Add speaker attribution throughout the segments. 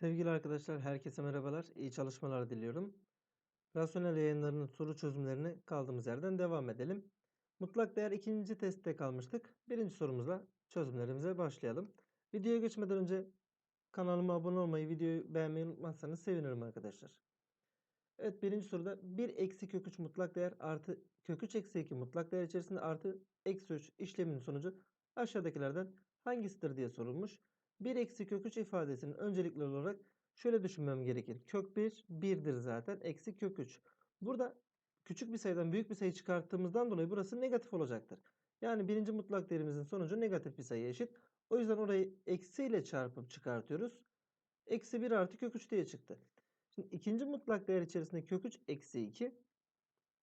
Speaker 1: Sevgili arkadaşlar, herkese merhabalar. İyi çalışmalar diliyorum. Rasyonel yayınlarının soru çözümlerine kaldığımız yerden devam edelim. Mutlak değer ikinci testte kalmıştık. Birinci sorumuzla çözümlerimize başlayalım. Videoya geçmeden önce kanalıma abone olmayı, videoyu beğenmeyi unutmazsanız sevinirim arkadaşlar. Evet birinci soruda 1 eksi kök 3 mutlak değer artı kök 3 eksi 2 mutlak değer içerisinde artı eksi 3 işleminin sonucu aşağıdakilerden hangisidir diye sorulmuş. 1 eksi kök 3 ifadesinin öncelikli olarak şöyle düşünmem gerekir. Kök 1 1'dir zaten. Eksi kök 3. Burada küçük bir sayıdan büyük bir sayı çıkarttığımızdan dolayı burası negatif olacaktır. Yani birinci mutlak değerimizin sonucu negatif bir sayı eşit. O yüzden orayı eksi ile çarpıp çıkartıyoruz. Eksi 1 artı kök 3 diye çıktı. Şimdi ikinci mutlak değer içerisinde kök 3 eksi 2.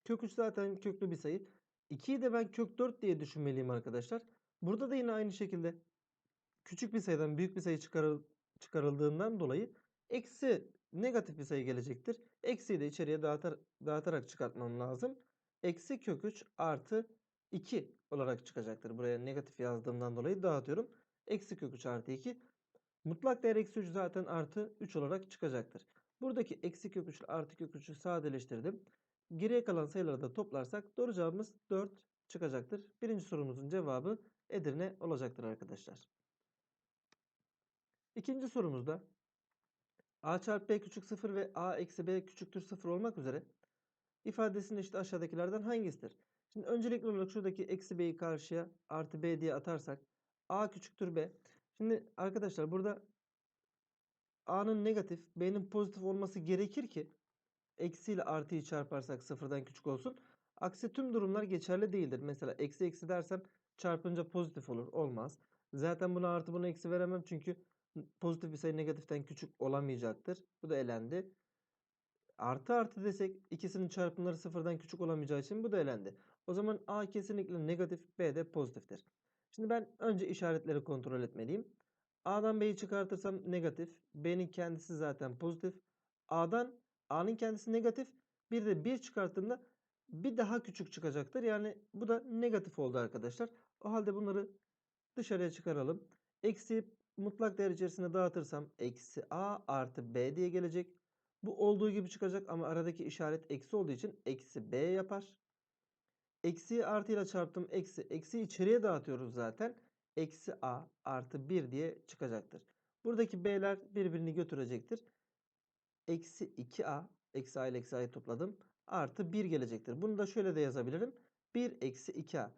Speaker 1: Kök 3 zaten köklü bir sayı. 2'yi de ben kök 4 diye düşünmeliyim arkadaşlar. Burada da yine aynı şekilde küçük bir sayıdan büyük bir sayı çıkarıl çıkarıldığından dolayı eksi negatif bir sayı gelecektir. Eksiyi de içeriye dağıtar, dağıtarak çıkartmam lazım. Eksi kök 3 artı 2 olarak çıkacaktır. Buraya negatif yazdığımdan dolayı dağıtıyorum. Eksi kök 3 artı 2. Mutlak değer eksi 3 zaten artı 3 olarak çıkacaktır. Buradaki eksi kök 3 artı kök 3'ü sadeleştirdim. Geriye kalan sayıları da toplarsak doğru cevabımız 4 çıkacaktır. Birinci sorumuzun cevabı Edirne olacaktır arkadaşlar. İkinci sorumuzda a çarpı b küçük 0 ve a eksi b küçüktür 0 olmak üzere ifadesinin işte aşağıdakilerden hangisidir? Şimdi öncelikli olarak şuradaki eksi b'yi karşıya artı b diye atarsak a küçüktür b. Şimdi arkadaşlar burada a'nın negatif b'nin pozitif olması gerekir ki eksi ile artıyı çarparsak sıfırdan küçük olsun. Aksi tüm durumlar geçerli değildir. Mesela eksi eksi dersem çarpınca pozitif olur. Olmaz. Zaten buna artı buna eksi veremem çünkü pozitif bir sayı negatiften küçük olamayacaktır. Bu da elendi. Artı artı desek ikisinin çarpımları sıfırdan küçük olamayacağı için bu da elendi. O zaman A kesinlikle negatif, B de pozitiftir. Şimdi ben önce işaretleri kontrol etmeliyim. A'dan B'yi çıkartırsam negatif. B'nin kendisi zaten pozitif. A'dan A'nın kendisi negatif. Bir de 1 çıkarttığımda bir daha küçük çıkacaktır. Yani bu da negatif oldu arkadaşlar. O halde bunları dışarıya çıkaralım. Eksi mutlak değer içerisinde dağıtırsam eksi a artı b diye gelecek. Bu olduğu gibi çıkacak ama aradaki işaret eksi olduğu için eksi b yapar. Eksiyi artıyla çarptım eksi. Eksi içeriye dağıtıyoruz zaten. Eksi a artı 1 diye çıkacaktır. Buradaki b'ler birbirini götürecektir. Eksi 2a eksi a ile eksi a'yı topladım. Artı 1 gelecektir. Bunu da şöyle de yazabilirim. 1 eksi 2a.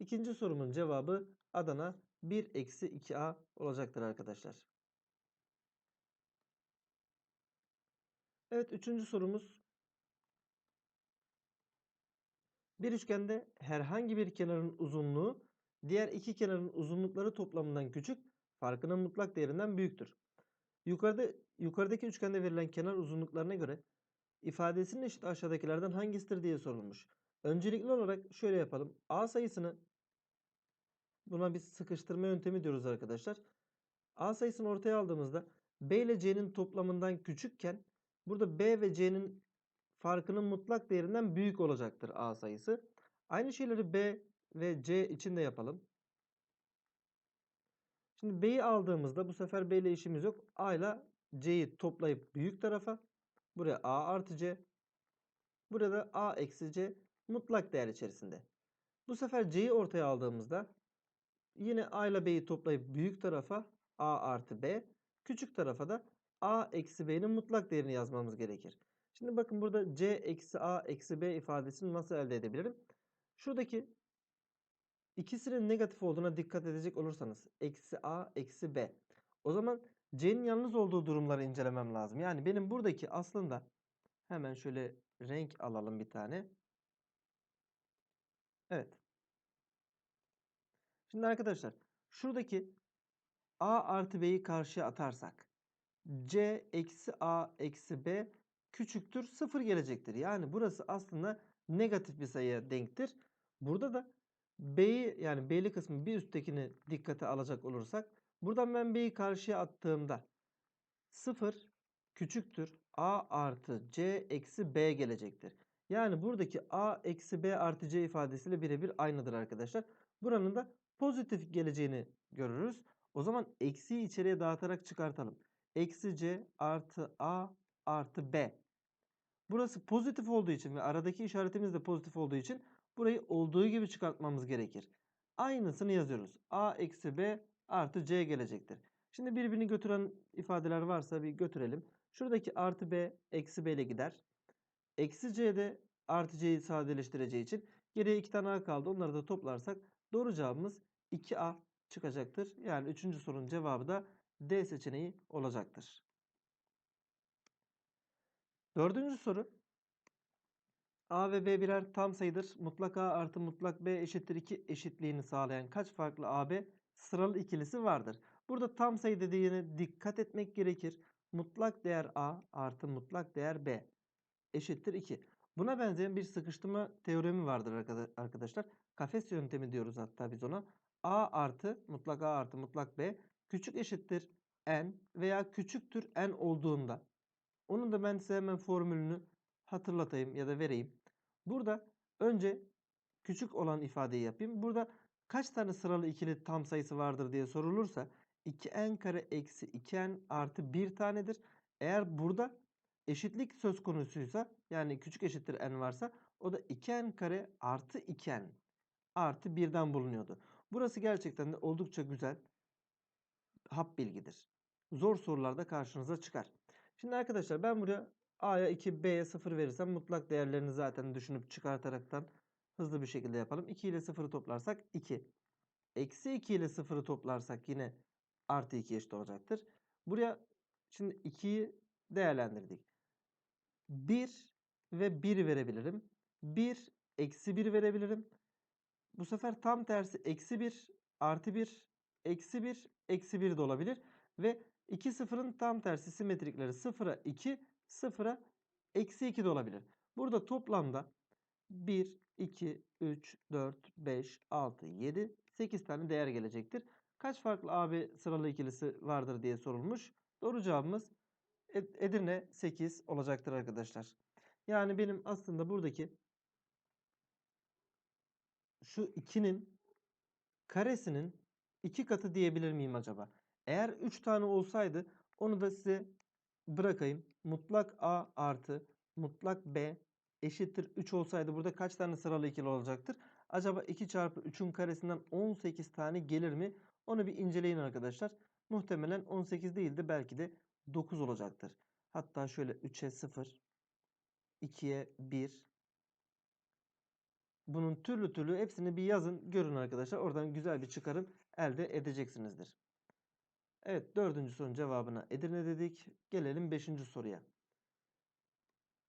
Speaker 1: İkinci sorumun cevabı Adana 1 eksi 2a olacaktır arkadaşlar. Evet üçüncü sorumuz. Bir üçgende herhangi bir kenarın uzunluğu diğer iki kenarın uzunlukları toplamından küçük, farkının mutlak değerinden büyüktür. Yukarıda yukarıdaki üçgende verilen kenar uzunluklarına göre ifadesinin eşit aşağıdakilerden hangisidir diye sorulmuş. Öncelikli olarak şöyle yapalım. A sayısını Buna biz sıkıştırma yöntemi diyoruz arkadaşlar. A sayısını ortaya aldığımızda B ile C'nin toplamından küçükken burada B ve C'nin farkının mutlak değerinden büyük olacaktır A sayısı. Aynı şeyleri B ve C için de yapalım. Şimdi B'yi aldığımızda bu sefer B ile işimiz yok. A ile C'yi toplayıp büyük tarafa buraya A artı C burada A eksi C mutlak değer içerisinde. Bu sefer C'yi ortaya aldığımızda Yine A ile B'yi toplayıp büyük tarafa A artı B, küçük tarafa da A eksi B'nin mutlak değerini yazmamız gerekir. Şimdi bakın burada C eksi A eksi B ifadesini nasıl elde edebilirim? Şuradaki ikisinin negatif olduğuna dikkat edecek olursanız eksi A eksi B. O zaman C'nin yalnız olduğu durumları incelemem lazım. Yani benim buradaki aslında hemen şöyle renk alalım bir tane. Evet. Şimdi arkadaşlar şuradaki a artı b'yi karşıya atarsak c eksi a eksi b küçüktür 0 gelecektir. Yani burası aslında negatif bir sayıya denktir. Burada da b'yi yani b'li kısmı bir üsttekini dikkate alacak olursak buradan ben b'yi karşıya attığımda 0 küçüktür a artı c eksi b gelecektir. Yani buradaki a eksi b artı c ifadesiyle birebir aynıdır arkadaşlar. Buranın da pozitif geleceğini görürüz. O zaman eksiyi içeriye dağıtarak çıkartalım. eksi c artı a artı b. Burası pozitif olduğu için ve aradaki işaretimiz de pozitif olduğu için burayı olduğu gibi çıkartmamız gerekir. Aynısını yazıyoruz. a eksi b artı c gelecektir. Şimdi birbirini götüren ifadeler varsa bir götürelim. Şuradaki artı b eksi b ile gider. Eksi c de artı c'yi sadeleştireceği için geriye iki tane a kaldı. Onları da toplarsak doğru cevabımız 2a çıkacaktır. Yani 3. sorunun cevabı da D seçeneği olacaktır. Dördüncü soru. A ve B birer tam sayıdır. Mutlak A artı mutlak B eşittir 2 eşitliğini sağlayan kaç farklı AB sıralı ikilisi vardır? Burada tam sayı dediğine dikkat etmek gerekir. Mutlak değer A artı mutlak değer B eşittir 2. Buna benzeyen bir sıkıştırma teoremi vardır arkadaşlar. Kafes yöntemi diyoruz hatta biz ona. A artı mutlak A artı mutlak B küçük eşittir n veya küçüktür n olduğunda. Onun da ben size hemen formülünü hatırlatayım ya da vereyim. Burada önce küçük olan ifadeyi yapayım. Burada kaç tane sıralı ikili tam sayısı vardır diye sorulursa 2n kare eksi 2n artı 1 tanedir. Eğer burada eşitlik söz konusuysa yani küçük eşittir n varsa o da 2n kare artı 2n artı 1'den bulunuyordu. Burası gerçekten de oldukça güzel hap bilgidir. Zor sorularda karşınıza çıkar. Şimdi arkadaşlar ben buraya A'ya 2, B'ye 0 verirsem mutlak değerlerini zaten düşünüp çıkartaraktan hızlı bir şekilde yapalım. 2 ile 0'ı toplarsak 2. Eksi 2 ile 0'ı toplarsak yine artı 2 eşit olacaktır. Buraya şimdi 2'yi değerlendirdik. 1 ve 1 verebilirim. 1 eksi 1 verebilirim. Bu sefer tam tersi eksi 1 artı 1 eksi 1 eksi 1 de olabilir. Ve 2 sıfırın tam tersi simetrikleri 0'a 2 0'a eksi 2 de olabilir. Burada toplamda 1, 2, 3, 4, 5, 6, 7, 8 tane değer gelecektir. Kaç farklı AB sıralı ikilisi vardır diye sorulmuş. Doğru cevabımız Edirne 8 olacaktır arkadaşlar. Yani benim aslında buradaki şu 2'nin karesinin 2 katı diyebilir miyim acaba? Eğer 3 tane olsaydı onu da size bırakayım. Mutlak A artı mutlak B eşittir 3 olsaydı burada kaç tane sıralı ikili olacaktır? Acaba 2 çarpı 3'ün karesinden 18 tane gelir mi? Onu bir inceleyin arkadaşlar. Muhtemelen 18 değil de belki de 9 olacaktır. Hatta şöyle 3'e 0, 2'ye 1, bunun türlü türlü hepsini bir yazın görün arkadaşlar. Oradan güzel bir çıkarım elde edeceksinizdir. Evet dördüncü sorunun cevabına Edirne dedik. Gelelim beşinci soruya.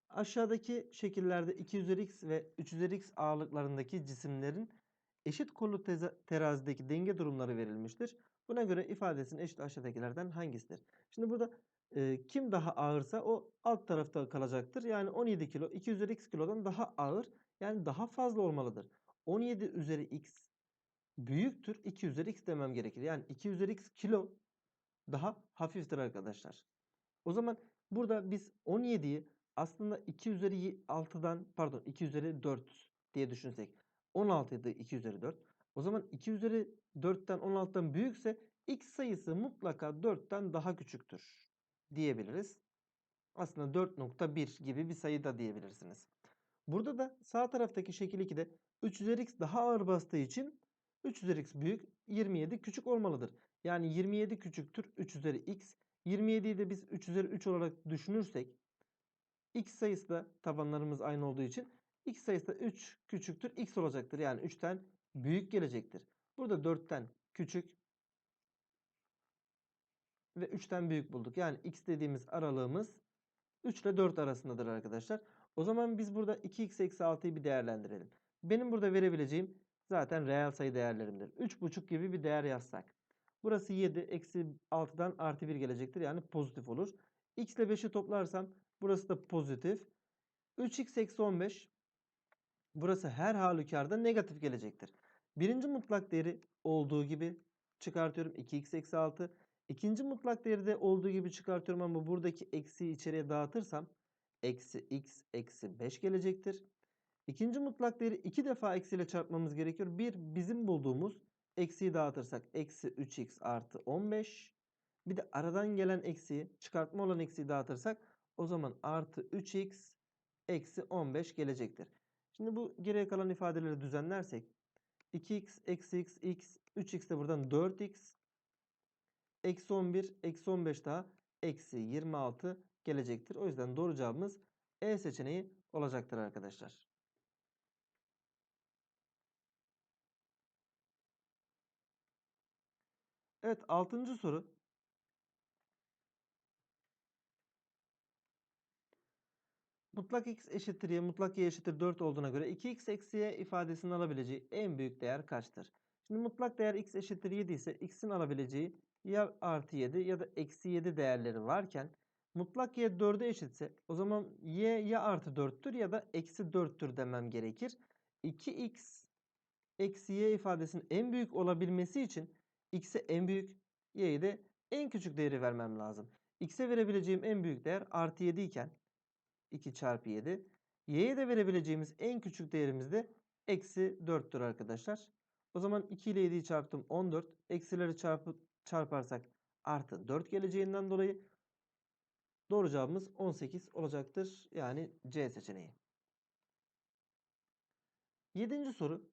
Speaker 1: Aşağıdaki şekillerde 2 üzeri x ve 3 üzeri x ağırlıklarındaki cisimlerin eşit kollu terazideki denge durumları verilmiştir. Buna göre ifadesinin eşit aşağıdakilerden hangisidir? Şimdi burada e, kim daha ağırsa o alt tarafta kalacaktır. Yani 17 kilo 2 üzeri x kilodan daha ağır yani daha fazla olmalıdır. 17 üzeri x büyüktür 2 üzeri x demem gerekir. Yani 2 üzeri x kilo daha hafiftir arkadaşlar. O zaman burada biz 17'yi aslında 2 üzeri 6'dan pardon 2 üzeri 4 diye düşünsek 16 idi 2 üzeri 4. O zaman 2 üzeri 4'ten 16'dan büyükse x sayısı mutlaka 4'ten daha küçüktür diyebiliriz. Aslında 4.1 gibi bir sayı da diyebilirsiniz. Burada da sağ taraftaki şekil 2'de 3 üzeri x daha ağır bastığı için 3 üzeri x büyük 27 küçük olmalıdır. Yani 27 küçüktür 3 üzeri x. 27'yi de biz 3 üzeri 3 olarak düşünürsek x sayısı da tabanlarımız aynı olduğu için x sayısı da 3 küçüktür x olacaktır. Yani 3'ten büyük gelecektir. Burada 4'ten küçük ve 3'ten büyük bulduk. Yani x dediğimiz aralığımız 3 ile 4 arasındadır arkadaşlar. O zaman biz burada 2x eksi 6'yı bir değerlendirelim. Benim burada verebileceğim zaten reel sayı değerlerimdir. 3,5 gibi bir değer yazsak. Burası 7. Eksi 6'dan artı 1 gelecektir. Yani pozitif olur. x ile 5'i toplarsam burası da pozitif. 3x eksi 15 burası her halükarda negatif gelecektir. Birinci mutlak değeri olduğu gibi çıkartıyorum. 2x eksi 6. İkinci mutlak değeri de olduğu gibi çıkartıyorum ama buradaki eksiyi içeriye dağıtırsam eksi x eksi 5 gelecektir. İkinci mutlak değeri iki defa eksiyle çarpmamız gerekiyor. Bir bizim bulduğumuz eksiyi dağıtırsak eksi 3x artı 15. Bir de aradan gelen eksiği çıkartma olan eksiği dağıtırsak o zaman artı 3x eksi 15 gelecektir. Şimdi bu geriye kalan ifadeleri düzenlersek 2x eksi x x 3x de buradan 4x eksi 11 eksi 15 daha eksi 26 gelecektir. O yüzden doğru cevabımız E seçeneği olacaktır arkadaşlar. Evet 6. soru. Mutlak x eşittir y, mutlak y eşittir 4 olduğuna göre 2x eksi y ifadesinin alabileceği en büyük değer kaçtır? Şimdi mutlak değer x eşittir 7 ise x'in alabileceği ya artı 7 ya da eksi 7 değerleri varken mutlak y 4'e eşitse o zaman y ya artı 4'tür ya da eksi 4'tür demem gerekir. 2x eksi y ifadesinin en büyük olabilmesi için x'e en büyük y'ye de en küçük değeri vermem lazım. x'e verebileceğim en büyük değer artı 7 iken 2 çarpı 7. Y'ye de verebileceğimiz en küçük değerimiz de eksi 4'tür arkadaşlar. O zaman 2 ile 7'yi çarptım 14. Eksileri çarpı, çarparsak artı 4 geleceğinden dolayı doğru cevabımız 18 olacaktır. Yani C seçeneği. 7. soru.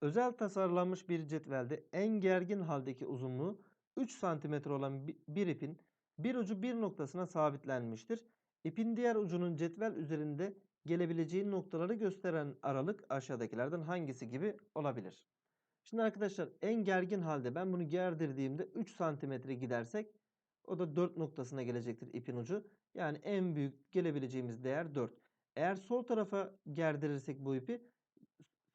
Speaker 1: Özel tasarlanmış bir cetvelde en gergin haldeki uzunluğu 3 cm olan bir ipin bir ucu bir noktasına sabitlenmiştir. İpin diğer ucunun cetvel üzerinde gelebileceği noktaları gösteren aralık aşağıdakilerden hangisi gibi olabilir? Şimdi arkadaşlar en gergin halde ben bunu gerdirdiğimde 3 santimetre gidersek o da 4 noktasına gelecektir ipin ucu. Yani en büyük gelebileceğimiz değer 4. Eğer sol tarafa gerdirirsek bu ipi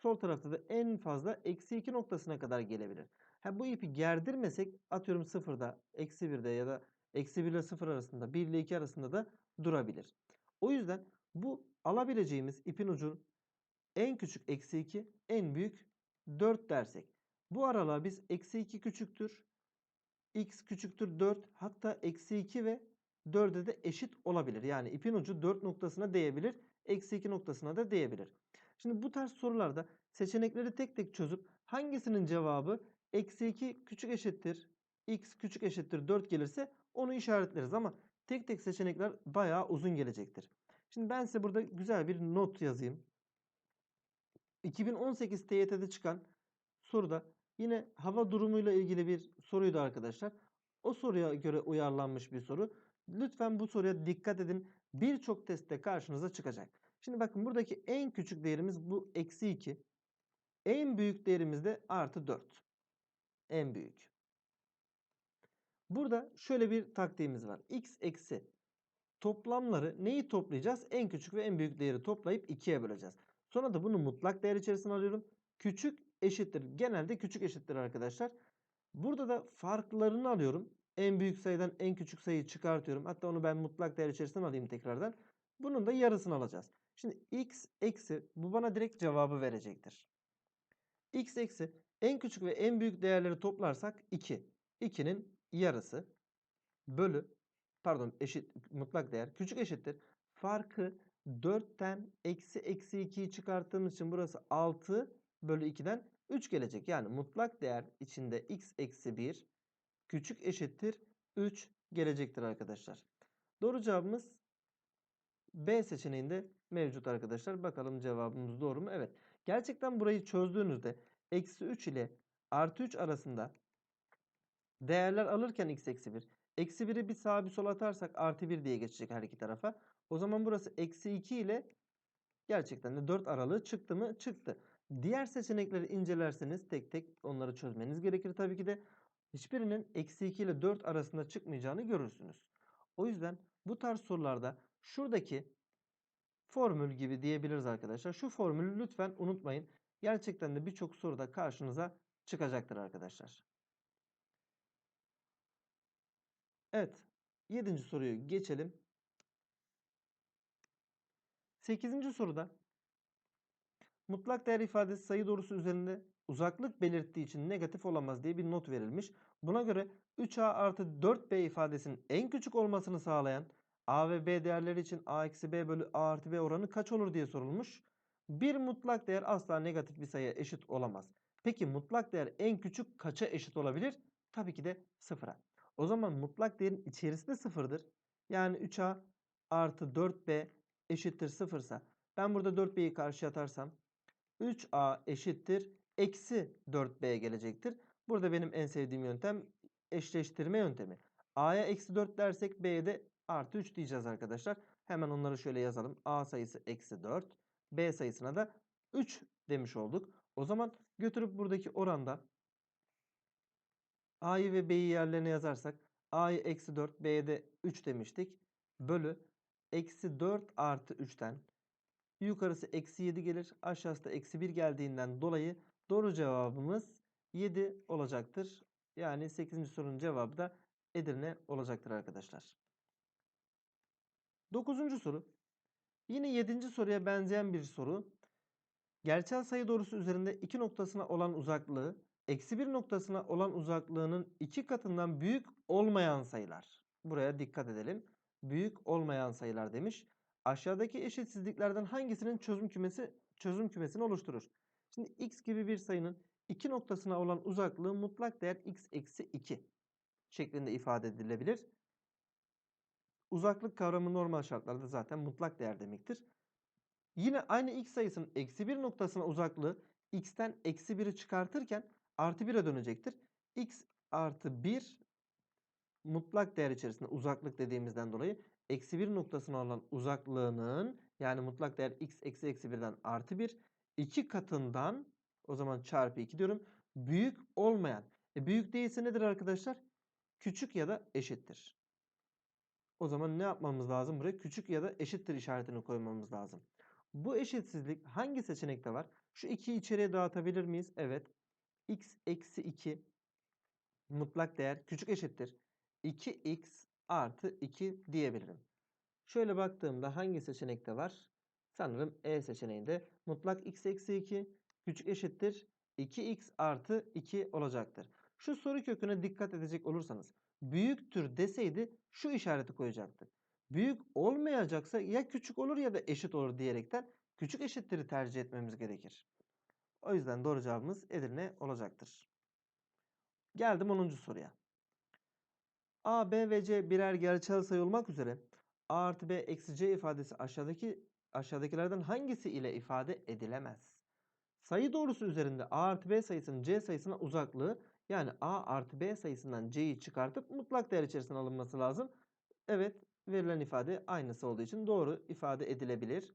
Speaker 1: sol tarafta da en fazla eksi 2 noktasına kadar gelebilir. Ha, bu ipi gerdirmesek atıyorum sıfırda, eksi 1'de ya da eksi 1 ile 0 arasında 1 ile 2 arasında da durabilir. O yüzden bu alabileceğimiz ipin ucu en küçük eksi 2 en büyük 4 dersek. Bu aralığa biz eksi 2 küçüktür x küçüktür 4 hatta eksi 2 ve 4'e de eşit olabilir. Yani ipin ucu 4 noktasına değebilir. Eksi 2 noktasına da değebilir. Şimdi bu tarz sorularda seçenekleri tek tek çözüp hangisinin cevabı eksi 2 küçük eşittir x küçük eşittir 4 gelirse onu işaretleriz ama tek tek seçenekler bayağı uzun gelecektir. Şimdi ben size burada güzel bir not yazayım. 2018 TYT'de çıkan soruda yine hava durumuyla ilgili bir soruydu arkadaşlar. O soruya göre uyarlanmış bir soru. Lütfen bu soruya dikkat edin. Birçok testte karşınıza çıkacak. Şimdi bakın buradaki en küçük değerimiz bu eksi 2. En büyük değerimiz de artı 4. En büyük. Burada şöyle bir taktiğimiz var. x eksi toplamları neyi toplayacağız? En küçük ve en büyük değeri toplayıp 2'ye böleceğiz. Sonra da bunu mutlak değer içerisine alıyorum. Küçük eşittir. Genelde küçük eşittir arkadaşlar. Burada da farklarını alıyorum. En büyük sayıdan en küçük sayıyı çıkartıyorum. Hatta onu ben mutlak değer içerisine alayım tekrardan. Bunun da yarısını alacağız. Şimdi x eksi bu bana direkt cevabı verecektir. x eksi en küçük ve en büyük değerleri toplarsak 2. 2'nin yarısı bölü pardon eşit mutlak değer küçük eşittir. Farkı 4'ten eksi eksi 2'yi çıkarttığımız için burası 6 bölü 2'den 3 gelecek. Yani mutlak değer içinde x eksi 1 küçük eşittir 3 gelecektir arkadaşlar. Doğru cevabımız B seçeneğinde mevcut arkadaşlar. Bakalım cevabımız doğru mu? Evet. Gerçekten burayı çözdüğünüzde eksi 3 ile artı 3 arasında değerler alırken x eksi 1. Eksi 1'i bir sağa bir sola atarsak artı 1 diye geçecek her iki tarafa. O zaman burası eksi 2 ile gerçekten de 4 aralığı çıktı mı? Çıktı. Diğer seçenekleri incelerseniz tek tek onları çözmeniz gerekir tabii ki de. Hiçbirinin eksi 2 ile 4 arasında çıkmayacağını görürsünüz. O yüzden bu tarz sorularda şuradaki formül gibi diyebiliriz arkadaşlar. Şu formülü lütfen unutmayın. Gerçekten de birçok soruda karşınıza çıkacaktır arkadaşlar. Evet. Yedinci soruyu geçelim. Sekizinci soruda mutlak değer ifadesi sayı doğrusu üzerinde uzaklık belirttiği için negatif olamaz diye bir not verilmiş. Buna göre 3a artı 4b ifadesinin en küçük olmasını sağlayan a ve b değerleri için a eksi b bölü a artı b oranı kaç olur diye sorulmuş. Bir mutlak değer asla negatif bir sayıya eşit olamaz. Peki mutlak değer en küçük kaça eşit olabilir? Tabii ki de sıfıra. O zaman mutlak değerin içerisi de sıfırdır. Yani 3a artı 4b eşittir sıfırsa ben burada 4b'yi karşıya atarsam 3a eşittir eksi 4b gelecektir. Burada benim en sevdiğim yöntem eşleştirme yöntemi. a'ya eksi 4 dersek b'ye de artı 3 diyeceğiz arkadaşlar. Hemen onları şöyle yazalım. a sayısı eksi 4 b sayısına da 3 demiş olduk. O zaman götürüp buradaki oranda a'yı ve b'yi yerlerine yazarsak a'yı eksi 4 b'ye de 3 demiştik. Bölü eksi 4 artı 3'ten yukarısı eksi 7 gelir. Aşağısı da eksi 1 geldiğinden dolayı doğru cevabımız 7 olacaktır. Yani 8. sorunun cevabı da Edirne olacaktır arkadaşlar. 9. soru. Yine 7. soruya benzeyen bir soru. Gerçel sayı doğrusu üzerinde 2 noktasına olan uzaklığı eksi 1 noktasına olan uzaklığının 2 katından büyük olmayan sayılar. Buraya dikkat edelim. Büyük olmayan sayılar demiş. Aşağıdaki eşitsizliklerden hangisinin çözüm kümesi çözüm kümesini oluşturur? Şimdi x gibi bir sayının 2 noktasına olan uzaklığı mutlak değer x eksi 2 şeklinde ifade edilebilir. Uzaklık kavramı normal şartlarda zaten mutlak değer demektir. Yine aynı x sayısının eksi 1 noktasına uzaklığı x'ten eksi 1'i çıkartırken artı 1'e dönecektir. x artı 1 mutlak değer içerisinde uzaklık dediğimizden dolayı eksi 1 noktasına olan uzaklığının yani mutlak değer x eksi eksi 1'den artı 1 2 katından o zaman çarpı 2 diyorum. Büyük olmayan. E büyük değilse nedir arkadaşlar? Küçük ya da eşittir. O zaman ne yapmamız lazım? Buraya küçük ya da eşittir işaretini koymamız lazım. Bu eşitsizlik hangi seçenekte var? Şu 2'yi içeriye dağıtabilir miyiz? Evet. x eksi 2 mutlak değer küçük eşittir. 2x artı 2 diyebilirim. Şöyle baktığımda hangi seçenekte var? Sanırım E seçeneğinde mutlak x eksi 2 küçük eşittir 2x artı 2 olacaktır. Şu soru köküne dikkat edecek olursanız büyüktür deseydi şu işareti koyacaktı. Büyük olmayacaksa ya küçük olur ya da eşit olur diyerekten küçük eşitleri tercih etmemiz gerekir. O yüzden doğru cevabımız Edirne olacaktır. Geldim 10. soruya. A, B ve C birer gerçel sayı olmak üzere A artı B eksi C ifadesi aşağıdaki aşağıdakilerden hangisi ile ifade edilemez? Sayı doğrusu üzerinde A artı B sayısının C sayısına uzaklığı yani A artı B sayısından C'yi çıkartıp mutlak değer içerisine alınması lazım. Evet verilen ifade aynısı olduğu için doğru ifade edilebilir.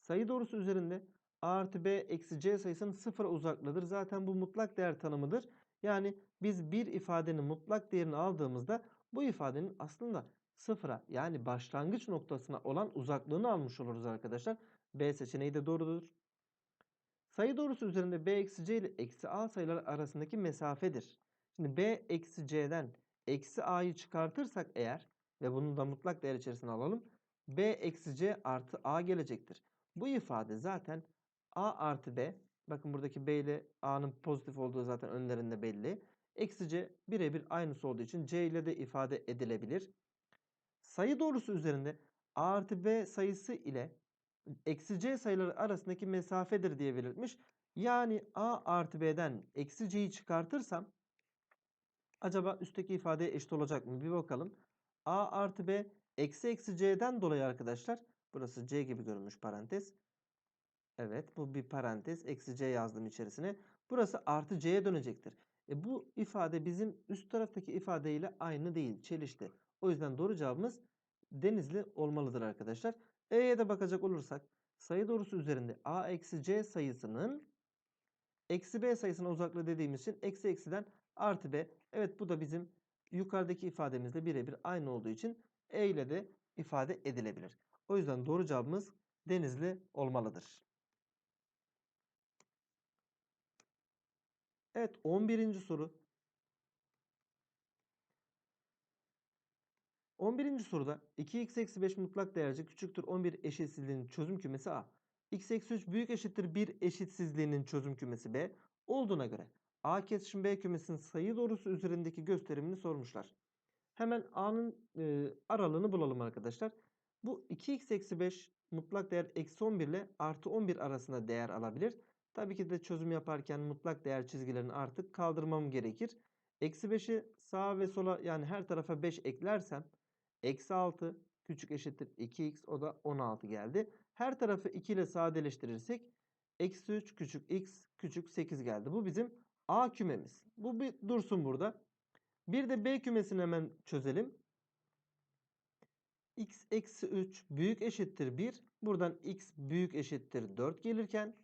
Speaker 1: Sayı doğrusu üzerinde A artı B eksi C sayısının sıfıra uzaklığıdır. Zaten bu mutlak değer tanımıdır. Yani biz bir ifadenin mutlak değerini aldığımızda bu ifadenin aslında sıfıra yani başlangıç noktasına olan uzaklığını almış oluruz arkadaşlar. B seçeneği de doğrudur. Sayı doğrusu üzerinde b eksi c ile eksi a sayılar arasındaki mesafedir. Şimdi b eksi c'den eksi a'yı çıkartırsak eğer ve bunu da mutlak değer içerisine alalım. b eksi c artı a gelecektir. Bu ifade zaten a artı b. Bakın buradaki b ile a'nın pozitif olduğu zaten önlerinde belli. Eksi c birebir aynısı olduğu için c ile de ifade edilebilir. Sayı doğrusu üzerinde a artı b sayısı ile eksi c sayıları arasındaki mesafedir diye belirtmiş. Yani a artı b'den eksi c'yi çıkartırsam acaba üstteki ifadeye eşit olacak mı? Bir bakalım. a artı b eksi eksi c'den dolayı arkadaşlar burası c gibi görünmüş parantez. Evet bu bir parantez. Eksi c yazdım içerisine. Burası artı c'ye dönecektir. E bu ifade bizim üst taraftaki ifadeyle aynı değil. Çelişti. O yüzden doğru cevabımız denizli olmalıdır arkadaşlar. E'ye de bakacak olursak sayı doğrusu üzerinde a eksi c sayısının eksi b sayısına uzaklığı dediğimiz için eksi eksiden artı b. Evet bu da bizim yukarıdaki ifademizle birebir aynı olduğu için e ile de ifade edilebilir. O yüzden doğru cevabımız denizli olmalıdır. Evet 11. soru. 11. soruda 2x eksi 5 mutlak değerci küçüktür 11 eşitsizliğinin çözüm kümesi A. x eksi 3 büyük eşittir 1 eşitsizliğinin çözüm kümesi B olduğuna göre A kesişim B kümesinin sayı doğrusu üzerindeki gösterimini sormuşlar. Hemen A'nın e, aralığını bulalım arkadaşlar. Bu 2x eksi 5 mutlak değer eksi 11 ile artı 11 arasında değer alabilir. Tabii ki de çözüm yaparken mutlak değer çizgilerini artık kaldırmam gerekir. Eksi 5'i sağa ve sola yani her tarafa 5 eklersem eksi 6 küçük eşittir 2x o da 16 geldi. Her tarafı 2 ile sadeleştirirsek eksi 3 küçük x küçük 8 geldi. Bu bizim A kümemiz. Bu bir dursun burada. Bir de B kümesini hemen çözelim. x eksi 3 büyük eşittir 1. Buradan x büyük eşittir 4 gelirken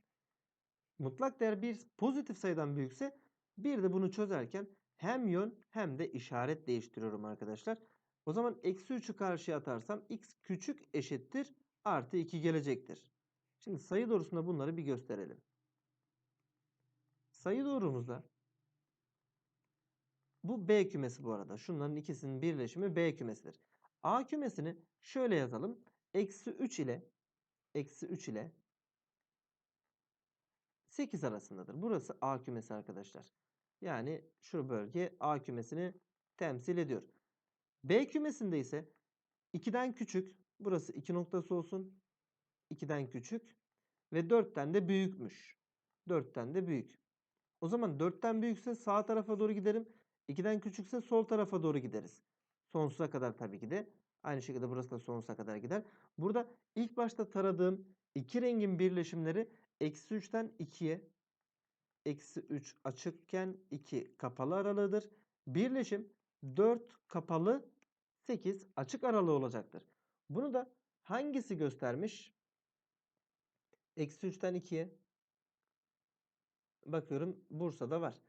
Speaker 1: mutlak değer bir pozitif sayıdan büyükse bir de bunu çözerken hem yön hem de işaret değiştiriyorum arkadaşlar. O zaman eksi 3'ü karşıya atarsam x küçük eşittir artı 2 gelecektir. Şimdi sayı doğrusunda bunları bir gösterelim. Sayı doğrumuzda bu B kümesi bu arada. Şunların ikisinin birleşimi B kümesidir. A kümesini şöyle yazalım. Eksi 3 ile eksi 3 ile 8 arasındadır. Burası A kümesi arkadaşlar. Yani şu bölge A kümesini temsil ediyor. B kümesinde ise 2'den küçük. Burası 2 noktası olsun. 2'den küçük. Ve 4'ten de büyükmüş. 4'ten de büyük. O zaman 4'ten büyükse sağ tarafa doğru giderim. 2'den küçükse sol tarafa doğru gideriz. Sonsuza kadar tabii ki de. Aynı şekilde burası da sonsuza kadar gider. Burada ilk başta taradığım iki rengin birleşimleri eksi 3'ten 2'ye eksi 3 açıkken 2 kapalı aralığıdır. Birleşim 4 kapalı 8 açık aralığı olacaktır. Bunu da hangisi göstermiş? Eksi 3'ten 2'ye bakıyorum Bursa'da var.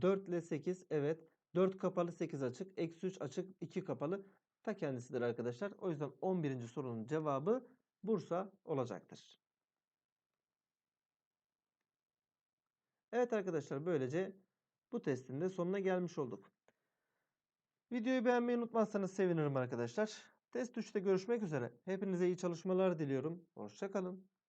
Speaker 1: 4 ile 8 evet. 4 kapalı 8 açık. Eksi 3 açık 2 kapalı. Ta kendisidir arkadaşlar. O yüzden 11. sorunun cevabı Bursa olacaktır. Evet arkadaşlar böylece bu testin de sonuna gelmiş olduk. Videoyu beğenmeyi unutmazsanız sevinirim arkadaşlar. Test 3'te görüşmek üzere. Hepinize iyi çalışmalar diliyorum. Hoşçakalın.